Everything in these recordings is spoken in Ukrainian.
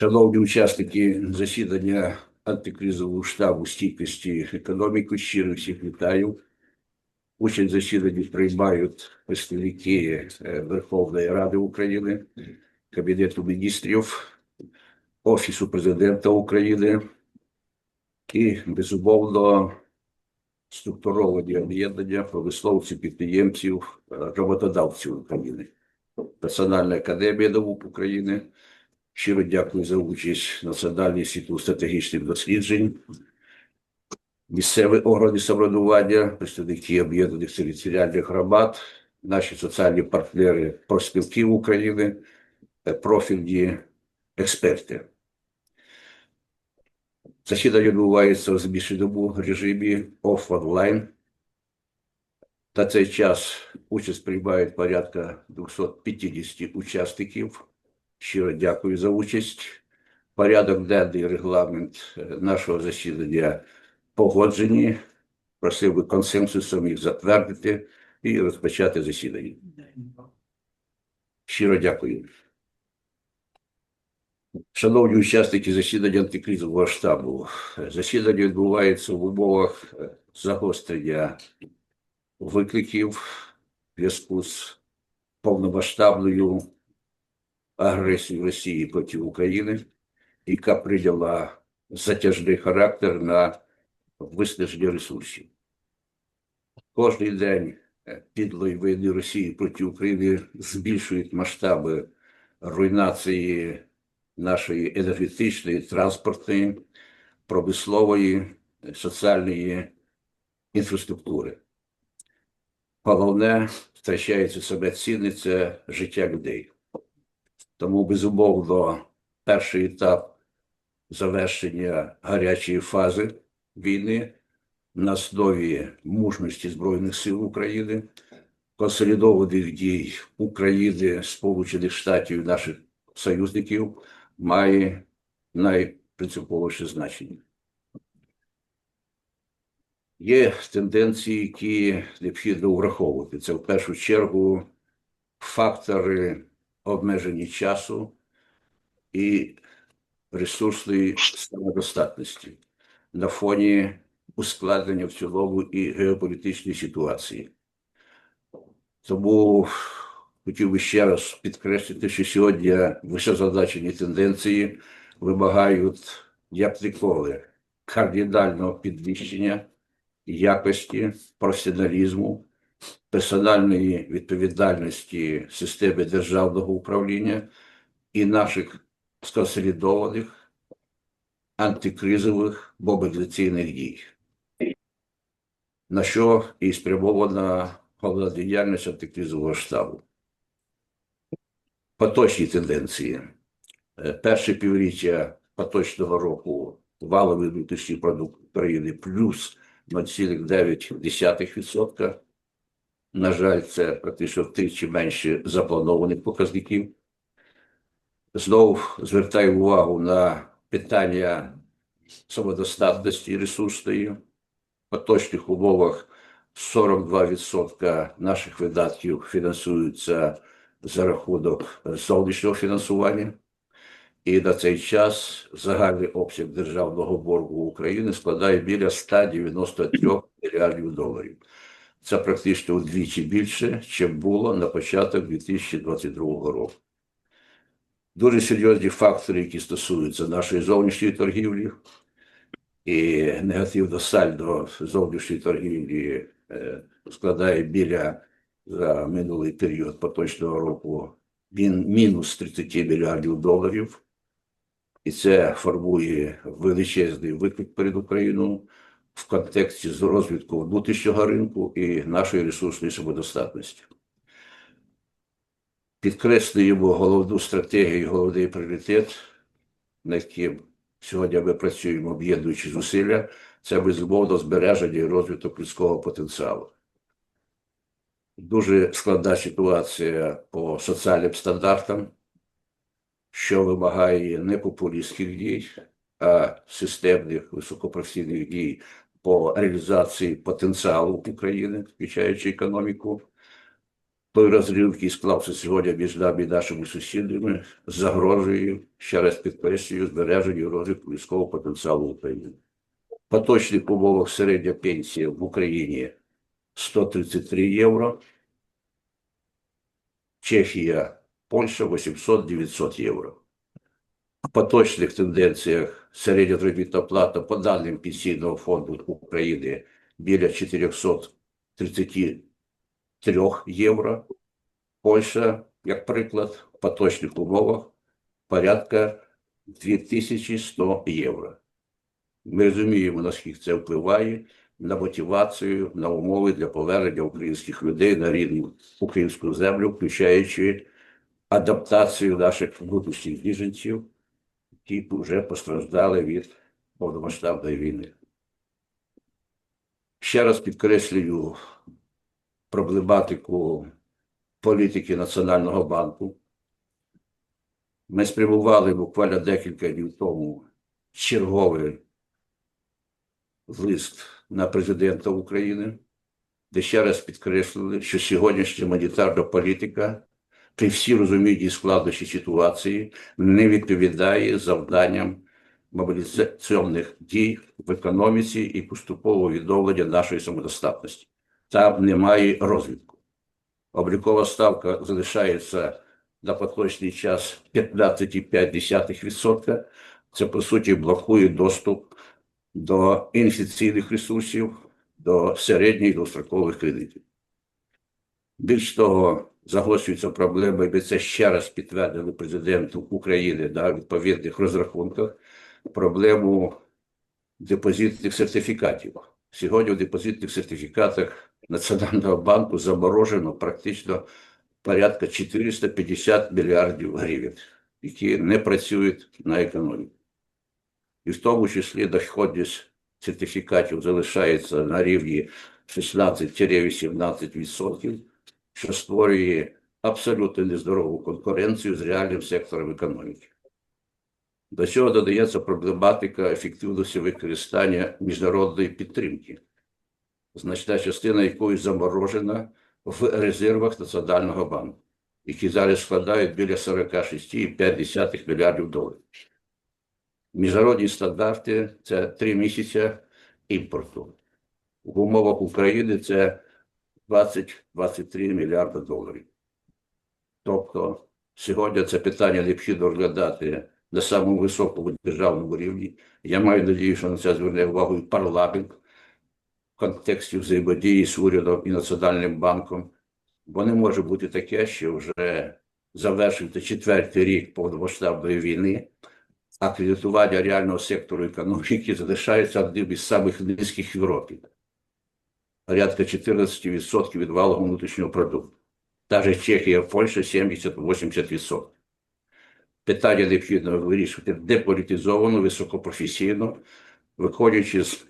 Шановні учасники засідання антикризового штабу стійкості економіки, щиро всіх вітаю. Участь в засіданні приймають представники е, Верховної Ради України, Кабінету міністрів, Офісу президента України і, безумовно, структуровані об'єднання промисловців, підприємців, е, роботодавців України, Національна академія наук України. Щиро дякую за участь Національній інститут стратегічних досліджень, місцеві органи самоврядування, представники об'єднаних територіальних громад, наші соціальні партнери профспілків України, е, профільні експерти. Засідання відбувається в змішаному режимі оф-онлайн. На цей час участь приймають порядка 250 учасників. Щиро дякую за участь. Порядок денний регламент е, нашого засідання погоджені. Просив би консенсусом їх затвердити і розпочати засідання. Щиро дякую. Шановні учасники засідання антикризового штабу, засідання відбувається в умовах е, загострення викликів в зв'язку з повномасштабною агресію Росії проти України, яка прийняла затяжний характер на виснаження ресурсів. Кожний день е, підлої війни Росії проти України збільшують масштаби руйнації нашої енергетичної, транспортної, промислової, соціальної інфраструктури. Головне, втрачається себе цінне це життя людей. Тому, безумовно, перший етап завершення гарячої фази війни на основі мужності Збройних сил України, консолідованих дій України, Сполучених Штатів наших союзників має найпринциповіше значення. Є тенденції, які необхідно враховувати. Це в першу чергу фактори обмежені часу і ресурсної самодостатності на фоні ускладнення в цілому і геополітичної ситуації. Тому хотів би ще раз підкреслити, що сьогодні висозадачені тенденції вимагають як ніколи кардинального підвищення якості, професіоналізму, персональної відповідальності системи державного управління і наших сконсолідованих антикризових мобілізаційних дій, на що і спрямована головна діяльність антикризового штабу. Поточні тенденції. Е, Перше півріччя поточного року валовий внутрішній продукт України плюс 0,9%. На жаль, це практично втричі менше запланованих показників. Знову звертаю увагу на питання самодостатності ресурсної. В поточних умовах 42% наших видатків фінансуються за рахунок зовнішнього фінансування. І на цей час загальний обсяг державного боргу України складає біля 193 мільярдів доларів. Це практично вдвічі більше, ніж було на початок 2022 року. Дуже серйозні фактори, які стосуються нашої зовнішньої торгівлі, і негативно сальдо зовнішньої торгівлі е, складає біля за минулий період поточного року мінус 30 мільярдів доларів. І це формує величезний виклик перед Україною в контексті з розвитку внутрішнього ринку і нашої ресурсної самодостатності. Підкреслюємо головну стратегію, головний пріоритет, над яким сьогодні ми працюємо, об'єднуючи зусилля, це безумовно збереження і розвиток людського потенціалу. Дуже складна ситуація по соціальним стандартам, що вимагає не популістських дій, а системних високопрофесійних дій по реалізації потенціалу України, включаючи економіку. той розрив, який склався сьогодні між нами і нашими сусідами, загрожує, ще раз підкреслюю, збереженню розвитку військового потенціалу України. В поточних умовах середня пенсія в Україні 133 євро, Чехія, Польща 800-900 євро. Поточних тенденціях середня заробітна плата по даним Пенсійного фонду України біля 433 євро. Польща, як приклад, в поточних умовах порядка 2100 євро. Ми розуміємо, наскільки це впливає на мотивацію, на умови для повернення українських людей на рідну українську землю, включаючи адаптацію наших внутрішніх біженців, які вже постраждали від повномасштабної війни. Ще раз підкреслюю проблематику політики Національного банку. Ми спрямували буквально декілька днів тому черговий лист на президента України, де ще раз підкреслили, що сьогоднішня монетарна політика при всій розумінні складнощі ситуації не відповідає завданням мобілізаційних дій в економіці і поступового відновлення нашої самодостатності. Там немає розвитку. Облікова ставка залишається на поточний час 15,5%. Це, по суті, блокує доступ до інвестиційних ресурсів, до середніх і довгострокових кредитів. Більш того, загострюється проблема, і ми це ще раз підтвердили президенту України на відповідних розрахунках, проблему депозитних сертифікатів. Сьогодні в депозитних сертифікатах Національного банку заморожено практично порядка 450 мільярдів гривень, які не працюють на економіку. І в тому числі доходність сертифікатів залишається на рівні 16-18%, що створює абсолютно нездорову конкуренцію з реальним сектором економіки. До цього додається проблематика ефективності використання міжнародної підтримки, значна частина якої заморожена в резервах Національного банку, які зараз складають біля 46,5 мільярдів доларів. Міжнародні стандарти це три місяці імпорту. В умовах України це 20-23 мільярди доларів. Тобто сьогодні це питання необхідно розглядати на самому високому державному рівні. Я маю надію, що на це зверне увагу і парламент в контексті взаємодії з урядом і Національним банком, бо не може бути таке, що вже завершується четвертий рік повномасштабної війни, а кредитування реального сектору економіки залишається одним із самих низьких в Європі. Порядка 14% від валового внутрішнього продукту. Навіть Чехія, Польща 70-80%. Питання необхідно вирішувати деполітизовано, високопрофесійно, виходячи з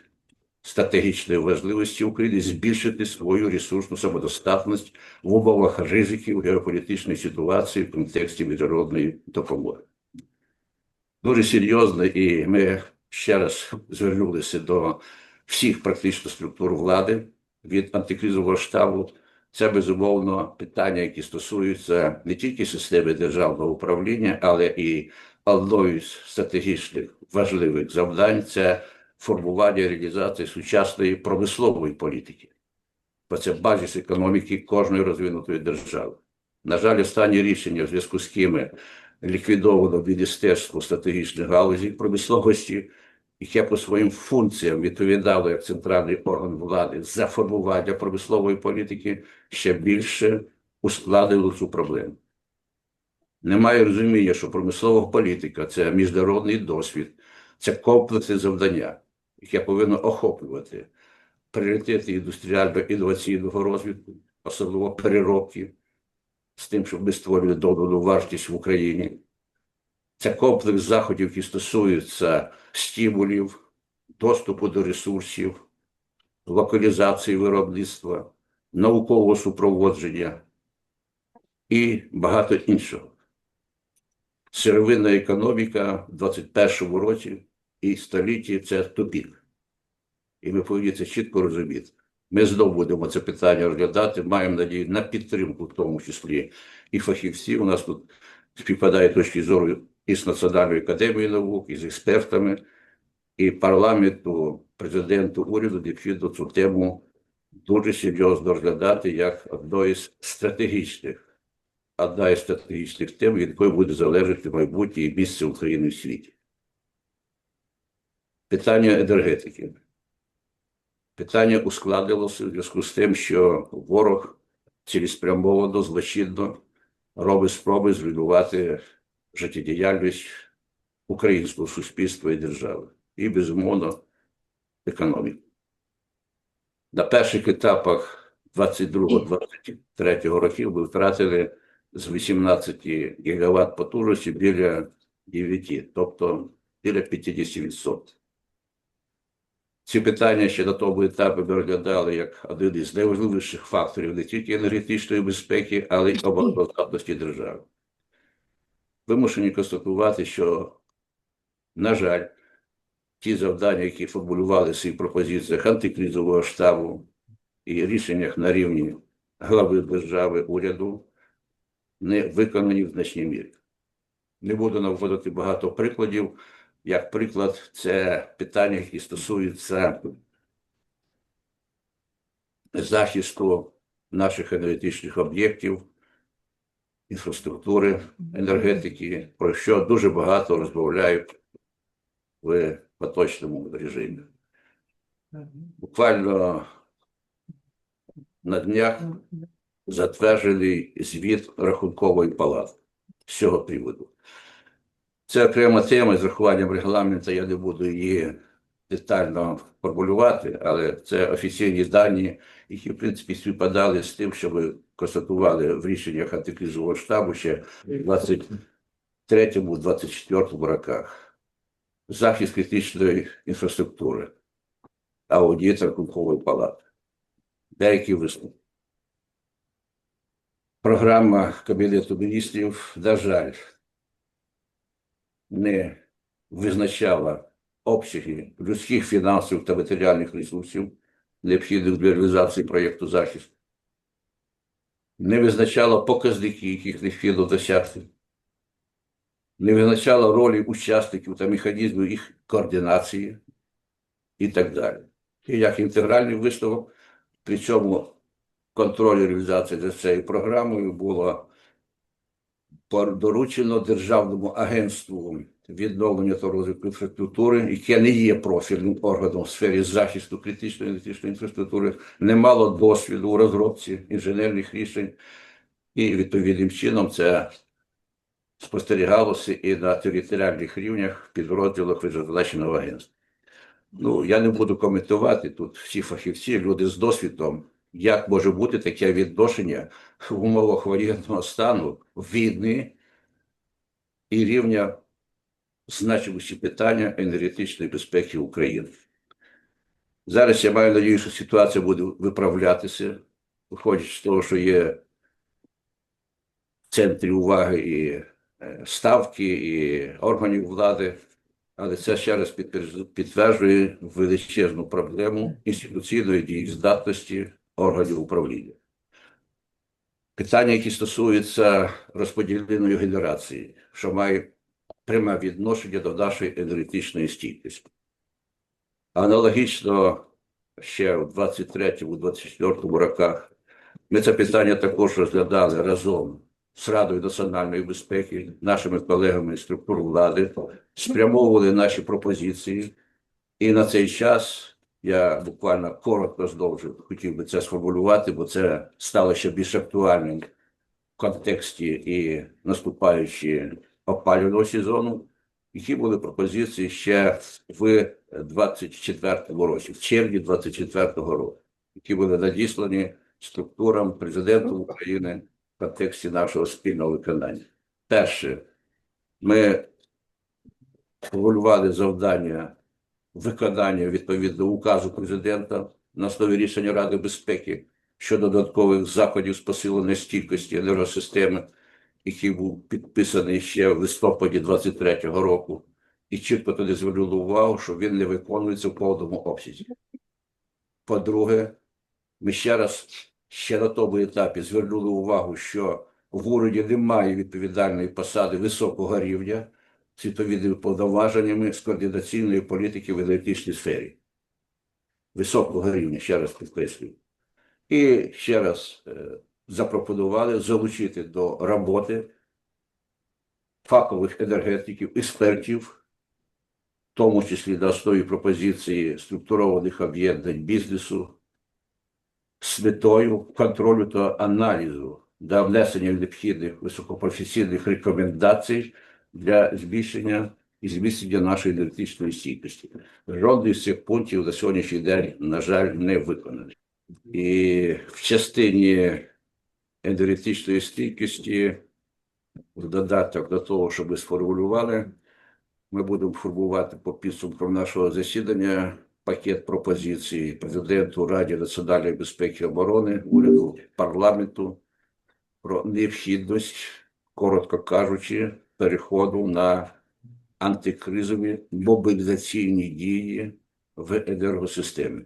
стратегічної важливості України, збільшити свою ресурсну самодостатність в умовах ризиків геополітичної ситуації в контексті міжнародної допомоги. Дуже серйозно, і ми ще раз звернулися до всіх практично структур влади від антикризового штабу. Це безумовно питання, які стосуються не тільки системи державного управління, але і одної з стратегічних важливих завдань це формування і реалізація сучасної промислової політики. Бо це базис економіки кожної розвинутої держави. На жаль, останні рішення в зв'язку з кими ліквідовано Міністерство стратегічних галузей промисловості, яке по своїм функціям відповідало як центральний орган влади за формування промислової політики, ще більше ускладнило цю проблему. Немає розуміння, що промислова політика це міжнародний досвід, це комплексне завдання, яке повинно охоплювати пріоритети індустріально-інноваційного розвитку, особливо переробки, з тим, щоб ми створювали додану вартість в Україні. Це комплекс заходів, які стосуються стимулів, доступу до ресурсів, локалізації виробництва, наукового супроводження і багато іншого. Сировинна економіка в 21 році і столітті це тупік. І ми повинні це чітко розуміти. Ми знову будемо це питання розглядати. Маємо надію на підтримку, в тому числі і фахівців. У нас тут співпадає точки зору і з Національною академією наук, і з експертами, і парламенту, президенту, уряду, необхідно цю тему дуже серйозно розглядати як одну із стратегічних, одна із стратегічних тем, від якої буде залежати майбутнє і місце України в світі. Питання енергетики. Питання ускладнилося в зв'язку з тим, що ворог цілеспрямовано, злочинно робить спроби зруйнувати життєдіяльність українського суспільства і держави, і, безумовно, економіку. На перших етапах 22-23 років ми втратили з 18 гігаватт потужності біля 9, тобто біля 50%. Ці питання ще на тому етапі ми розглядали як один із найважливіших факторів не тільки енергетичної безпеки, але й обороноздатності держави. Вимушені констатувати, що, на жаль, ті завдання, які формулювалися і в пропозиціях антикризового штабу і рішеннях на рівні глави держави уряду, не виконані в значній мірі. Не буду наводити багато прикладів. Як приклад, це питання, які стосуються захисту наших енергетичних об'єктів, інфраструктури, енергетики, про що дуже багато розмовляють в поточному режимі. Буквально на днях затверджений звіт рахункової палати з цього приводу. Це окрема тема з рахуванням регламенту, я не буду її детально формулювати, але це офіційні дані, які, в принципі, співпадали з тим, що ми констатували в рішеннях антикризового штабу ще в 23-24 роках. Захист критичної інфраструктури, аудит рахункової палати. Деякі висновки. Програма Кабінету міністрів, на жаль, не визначала обсяги людських фінансових та матеріальних ресурсів, необхідних для реалізації проєкту захисту, не визначала показники, яких необхідно досягти, не визначала ролі учасників та механізмів їх координації і так далі. І як інтегральний висновок, при цьому контроль реалізації за цією програмою було доручено Державному агентству відновлення та розвитку інфраструктури, яке не є профільним органом в сфері захисту критичної енергетичної інфраструктури, не мало досвіду у розробці інженерних рішень, і відповідним чином це спостерігалося і на територіальних рівнях підрозділах визначеного агентства. Ну, я не буду коментувати тут всі фахівці, люди з досвідом, як може бути таке відношення в умовах воєнного стану, війни і рівня значимості питання енергетичної безпеки України. Зараз я маю надію, що ситуація буде виправлятися, виходячи з того, що є в центрі уваги і е, ставки, і органів влади, але це ще раз підтверджує- підтверджує величезну проблему інституційної дієздатності органів управління. Питання, які стосуються розподіленої генерації, що має пряме відношення до нашої енергетичної стійкості. Аналогічно ще в 23-24 роках ми це питання також розглядали разом з Радою національної безпеки, нашими колегами з структур влади, спрямовували наші пропозиції. І на цей час я буквально коротко знову хотів би це сформулювати, бо це стало ще більш актуальним в контексті і наступаючи опалювального сезону, які були пропозиції ще в 24-му році, в червні 24-го року, які були надіслані структурам президента України в контексті нашого спільного виконання. Перше, ми формулювали завдання виконання відповідно указу президента на основі рішення Ради безпеки щодо додаткових заходів з посилення стійкості енергосистеми, який був підписаний ще в листопаді 23-го року, і чітко туди звернули увагу, що він не виконується в повному обсязі. По-друге, Ми ще раз, ще на тому етапі звернули увагу, що в уряді немає відповідальної посади високого рівня з відповідними повноваженнями з координаційної політики в енергетичній сфері. Високого рівня, ще раз підкреслюю. І ще раз е, запропонували залучити до роботи фахових енергетиків, експертів, в тому числі на основі пропозиції структурованих об'єднань бізнесу, з метою контролю та аналізу для внесення необхідних високопрофесійних рекомендацій для збільшення і зміцнення нашої енергетичної стійкості. Жодний з цих пунктів на сьогоднішній день, на жаль, не виконаний. І в частині енергетичної стійкості, в додаток до того, що ми сформулювали, ми будемо формувати по підсумкам нашого засідання пакет пропозицій президенту Раді національної безпеки і оборони, уряду парламенту про необхідність, коротко кажучи, переходу на антикризові мобілізаційні дії в енергосистемі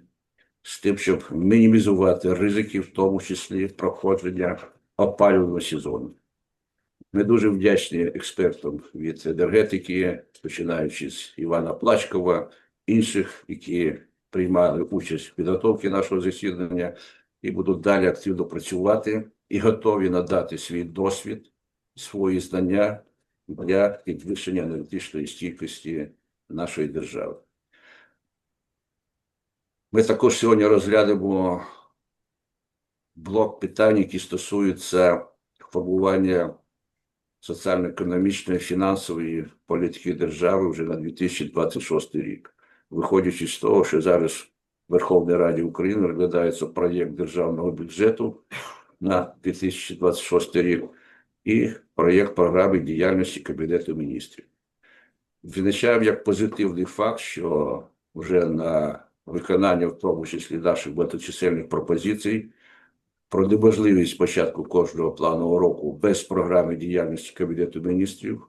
з тим, щоб мінімізувати ризики, в тому числі проходження опалювального сезону. Ми дуже вдячні експертам від енергетики, починаючи з Івана Плачкова, інших, які приймали участь в підготовці нашого засідання і будуть далі активно працювати і готові надати свій досвід, свої знання для підвищення енергетичної стійкості нашої держави. Ми також сьогодні розглянемо блок питань, які стосуються формування соціально-економічної фінансової політики держави вже на 2026 рік, виходячи з того, що зараз в Верховній Раді України розглядається проєкт державного бюджету на 2026 рік і проєкт програми діяльності Кабінету міністрів. Відзначаємо як позитивний факт, що вже на виконання, в тому числі наших багаточисельних пропозицій, про неможливість початку кожного планового року без програми діяльності Кабінету міністрів,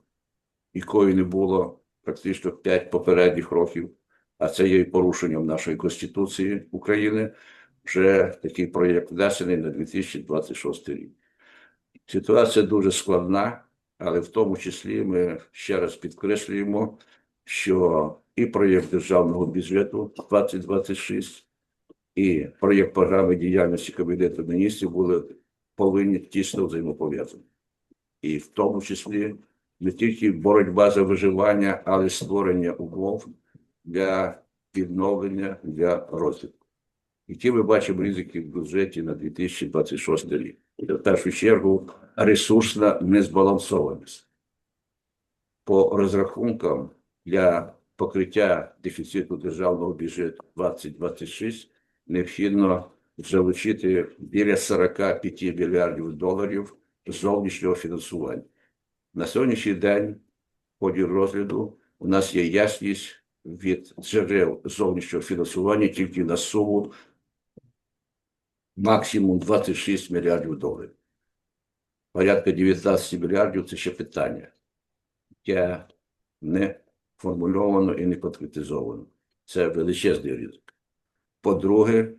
якої не було практично 5 попередніх років, а це є і порушенням нашої Конституції України, вже такий проєкт внесений на 2026 рік. Ситуація дуже складна, але в тому числі ми ще раз підкреслюємо, що і проєкт державного бюджету 2026, і проєкт програми діяльності Кабінету міністрів були повинні тісно взаємопов'язані. І в тому числі не тільки боротьба за виживання, але й створення умов для відновлення для розвитку. Які ми бачимо ризики в бюджеті на 2026 рік. В першу чергу ресурсна незбалансованість. По розрахункам для покриття дефіциту державного бюджету 2026 необхідно залучити біля 45 мільярдів доларів зовнішнього фінансування. На сьогоднішній день в ході розгляду у нас є ясність від джерел зовнішнього фінансування тільки на суму максимум 26 мільярдів доларів. Порядка 19 мільярдів це ще питання, яке не формульовано і не конкретизовано. Це величезний ризик. По-друге,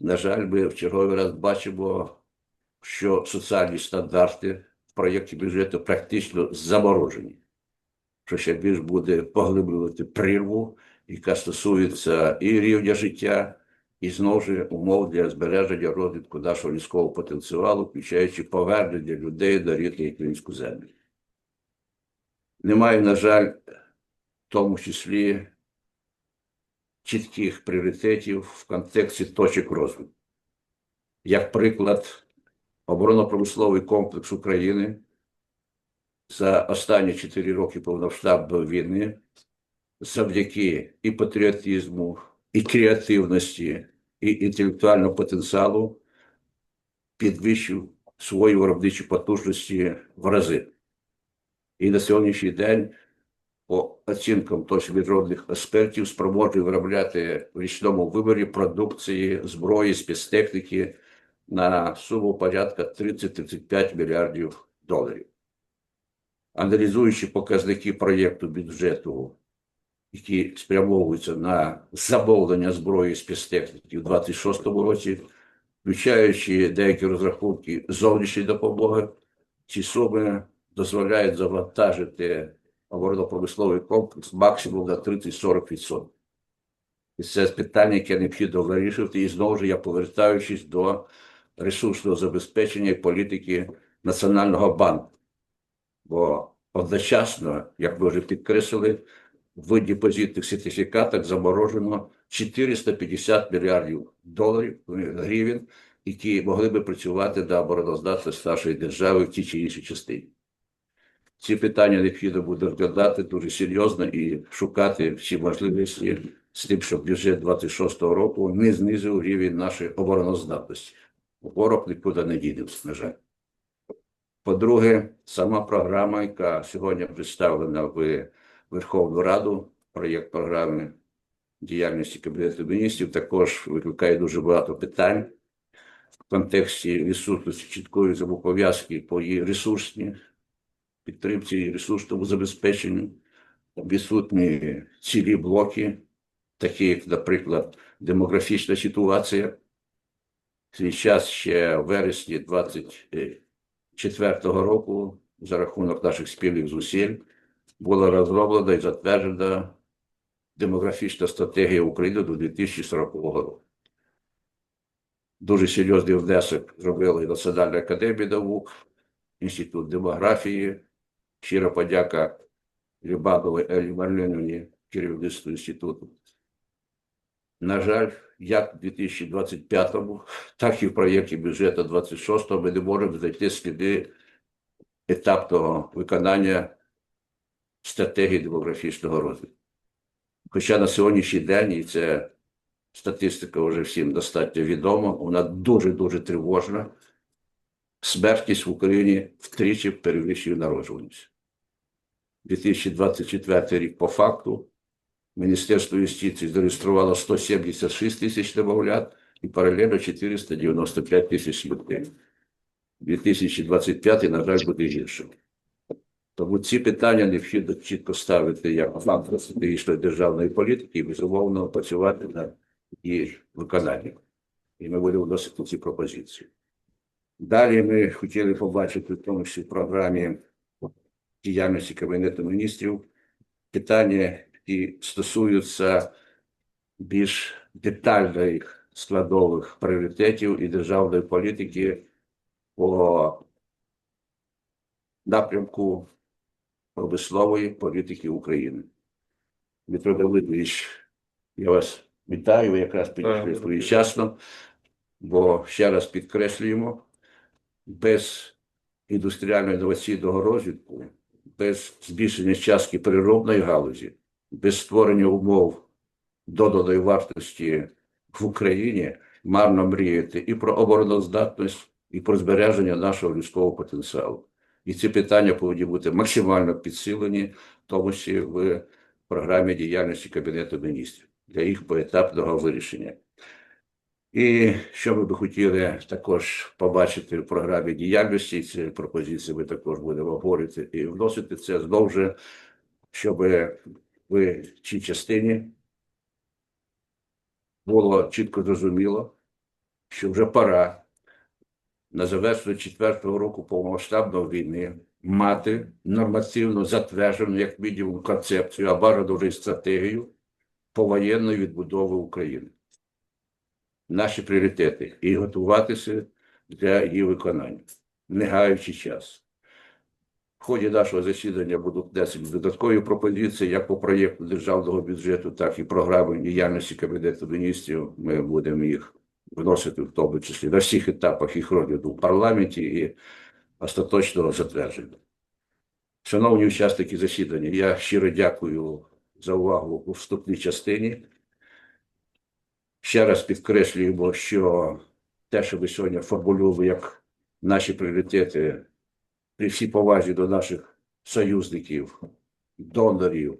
на жаль, ми в черговий раз бачимо, що соціальні стандарти в проєкті бюджету практично заморожені, що ще більш буде поглиблювати прірву, яка стосується і рівня життя, і знову ж умов для збереження розвитку нашого військового потенціалу, включаючи повернення людей до рідної українську землю. Немає, на жаль, тому числі чітких пріоритетів в контексті точок розвитку. Як приклад, оборонно-промисловий комплекс України за останні 4 роки повномасштабної війни завдяки і патріотизму, і креативності, і інтелектуальному потенціалу підвищив свої виробничі потужності в рази. І на сьогоднішній день по оцінкам точно міжнародних експертів, спроможні виробляти в річному виборі продукції, зброї, спецтехніки на суму порядка 30-35 мільярдів доларів. Аналізуючи показники проєкту бюджету, які спрямовуються на замовлення зброї спецтехніки в 2026 році, включаючи деякі розрахунки зовнішньої допомоги, ці суми дозволяють завантажити оборонно-промисловий комплекс максимум на 30-40%. І це питання, яке необхідно вирішувати. І знову ж я повертаючись до ресурсного забезпечення і політики Національного банку. Бо одночасно, як ми вже підкреслили, в депозитних сертифікатах заморожено 450 мільярдів доларів гривень, які могли би працювати на обороноздатність нашої держави в тій чи іншій частині. Ці питання необхідно буде розглядати дуже серйозно і шукати всі можливості з тим, щоб бюджет 26-го року не знизив рівень нашої обороноздатності. Ворог нікуди не дідився, на жаль. По-друге, сама програма, яка сьогодні представлена в Верховну Раду, проєкт програми діяльності Кабінету міністрів, також викликає дуже багато питань в контексті відсутності чіткої зобов'язки по її ресурсній підтримці ресурсному забезпеченню, відсутні цілі блоки, такі як, наприклад, демографічна ситуація. Свій час ще в вересні 24-го року за рахунок наших спільних зусиль була розроблена і затверджена демографічна стратегія України до 2040 року. Дуже серйозний внесок зробила і Національна академія наук, Інститут демографії. Щира подяка Любабовій Елі Марліновні, керівництву інституту. На жаль, як в 2025-му, так і в проєкті бюджету 26-го ми не можемо знайти сліди етапного виконання стратегії демографічного розвитку. Хоча на сьогоднішній день, і це статистика вже всім достатньо відома, вона дуже-дуже тривожна. Смертність в Україні втричі перевищує народжуваність. 2024 рік по факту Міністерство юстиції зареєструвало 176 тисяч немовлят і паралельно 495 тисяч людей. 2025, на жаль, буде гіршим. Тому ці питання необхідно чітко ставити як фактор стратегічної державної політики і безумовно працювати над її виконанням. І ми будемо вносити ці пропозиції. Далі ми хотіли побачити в тому числі в програмі діяльності Кабінету міністрів питання, які стосуються більш детальних складових пріоритетів і державної політики по напрямку промислової політики України. Дмитро Давидович, я вас вітаю, ви якраз підійшли своєчасно, бо ще раз підкреслюємо, без індустріально-інноваційного розвитку, без збільшення частки переробної галузі, без створення умов доданої вартості в Україні марно мріяти і про обороноздатність, і про збереження нашого людського потенціалу. І ці питання повинні бути максимально підсилені, тому числі в програмі діяльності Кабінету міністрів для їх поетапного вирішення. І що ми би хотіли також побачити в програмі діяльності, ці пропозиції ми також будемо говорити і вносити це знову ж, щоб в цій частині було чітко зрозуміло, що вже пора на завершення четвертого року повномасштабної війни мати нормативно затверджену, як мінімум, концепцію, а бажано вже й стратегію повоєнної відбудови України. Наші пріоритети і готуватися для її виконання, не гаючи час. В ході нашого засідання будуть внесені додаткові пропозиції як по проєкту державного бюджету, так і програми діяльності Кабінету міністрів. Ми будемо їх вносити в тому числі на всіх етапах їх розгляду в парламенті і остаточного затвердження. Шановні учасники засідання, я щиро дякую за увагу у вступній частині. Ще раз підкреслюємо, що те, що ви сьогодні формулювали як наші пріоритети при всій повазі до наших союзників, донорів,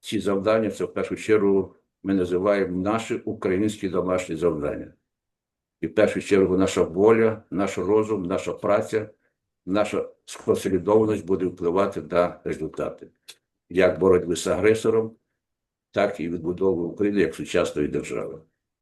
ці завдання це в першу чергу ми називаємо наші українські домашні завдання. І в першу чергу наша воля, наш розум, наша праця, наша сконсолідованість буде впливати на результати як боротьби з агресором, так і відбудови України як сучасної держави.